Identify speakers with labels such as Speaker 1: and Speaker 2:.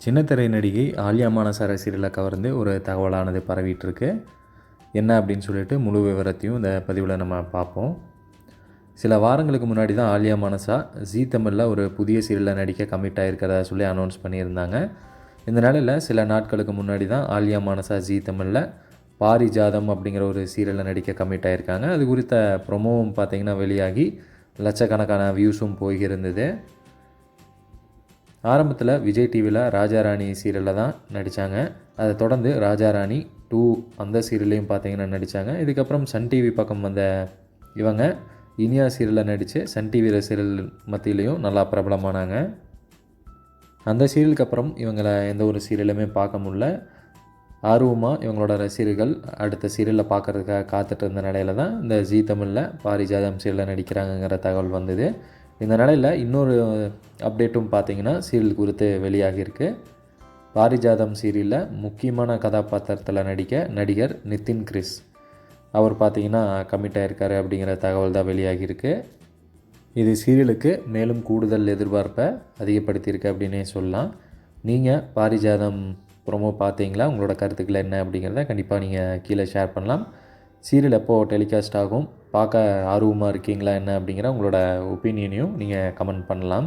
Speaker 1: சின்னத்திரை நடிகை ஆலியா மானசார சீரியலை கவர்ந்து ஒரு தகவலானது பரவிட்டு இருக்கு என்ன அப்படின்னு சொல்லிட்டு முழு விவரத்தையும் இந்த பதிவில் நம்ம பார்ப்போம். சில வாரங்களுக்கு முன்னாடி தான் ஆலியா மனசா ஜி தமிழில் ஒரு புதிய சீரியலில் நடிக்க கமிட் ஆகிருக்கிறதா சொல்லி அனௌன்ஸ் பண்ணியிருந்தாங்க. இந்த நிலையில் சில நாட்களுக்கு முன்னாடி தான் ஆலியா மனசா ஜீ தமிழில் பாரிஜாதம் அப்படிங்கிற ஒரு சீரியலில் நடிக்க கமிட் ஆகியிருக்காங்க அது குறித்த ப்ரொமோவும் பார்த்திங்கன்னா வெளியாகி லட்சக்கணக்கான வியூஸும் போயிருந்தது. ஆரம்பத்தில் விஜய் டிவியில் ராஜாராணி சீரியலில் தான் நடித்தாங்க அதை தொடர்ந்து ராஜாராணி டூ அந்த சீரியல்லையும் பார்த்தீங்கன்னா நடித்தாங்க இதுக்கப்புறம் சன் டிவி பக்கம் வந்த இவங்க இனியா சீரியலில் நடித்து சன் டிவி ரசிகர்கள் மத்தியிலையும் நல்லா பிரபலமானாங்க. அந்த சீரியலுக்கு அப்புறம் இவங்களை எந்த ஒரு சீரியலுமே பார்க்க முடில ஆர்வமாக இவங்களோட ரசிகர்கள் அடுத்த சீரியலில் பார்க்குறதுக்காக காத்துட்டு இருந்த நிலையில தான் இந்த ஜீ தமிழில் பாரிஜாதம் சீரியலில் நடிக்கிறாங்கங்கிற தகவல் வந்தது. இந்த நிலையில் இன்னொரு அப்டேட்டும் பார்த்தீங்கன்னா சீரியல் குறித்து வெளியாகியிருக்கு. பாரிஜாதம் சீரியலில் முக்கியமான கதாபாத்திரத்தில் நடிக்க நடிகர் நிதின் கிறிஸ். அவர் பார்த்தீங்கன்னா கமிட் ஆகிருக்காரு அப்படிங்கிற தகவல் தான் வெளியாகியிருக்கு. இது சீரியலுக்கு மேலும் கூடுதல் எதிர்பார்ப்பை அதிகப்படுத்தியிருக்கு அப்படின்னே சொல்லலாம். நீங்கள் பாரிஜாதம் ப்ரொமோ பார்த்தீங்களா உங்களோட கருத்துக்கள் என்ன அப்படிங்கிறத கண்டிப்பாக நீங்கள் கீழே ஷேர் பண்ணலாம். சீரியல் எப்போது டெலிகாஸ்ட் ஆகும்? பார்க்க ஆர்வமாக இருக்கீங்களா என்ன அப்படிங்கிற உங்களோட ஒப்பீனியனையும் நீங்கள் கமெண்ட் பண்ணலாம்.